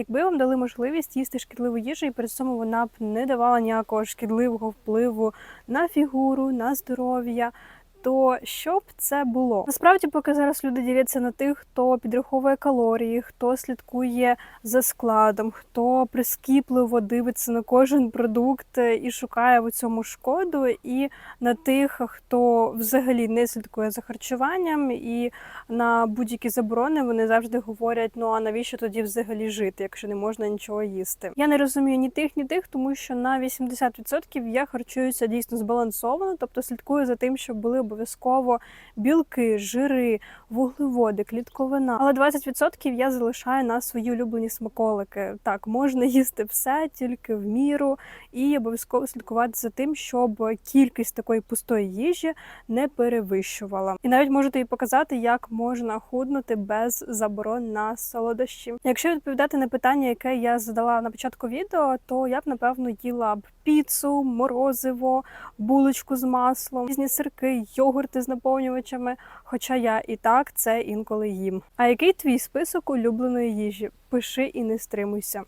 Якби вам дали можливість їсти шкідливу їжу, і при цьому вона б не давала ніякого шкідливого впливу на фігуру, на здоров'я. То що б це було? Насправді, поки зараз люди діляться на тих, хто підраховує калорії, хто слідкує за складом, хто прискіпливо дивиться на кожен продукт і шукає в цьому шкоду, і на тих, хто взагалі не слідкує за харчуванням, і на будь-які заборони вони завжди говорять: ну а навіщо тоді взагалі жити, якщо не можна нічого їсти? Я не розумію ні тих, ні тих, тому що на 80% я харчуюся дійсно збалансовано, тобто слідкую за тим, щоб були обов'язково білки, жири, вуглеводи, клітковина. Але 20% я залишаю на свої улюблені смаколики. Так, можна їсти все тільки в міру, і обов'язково слідкувати за тим, щоб кількість такої пустої їжі не перевищувала. І навіть можете і показати, як можна худнути без заборон на солодощі. Якщо відповідати на питання, яке я задала на початку відео, то я б напевно їла б піцу, морозиво, булочку з маслом, різні сирки, йогурти з наповнювачами. Хоча я і так це інколи їм. А який твій список улюбленої їжі? Пиши і не стримуйся.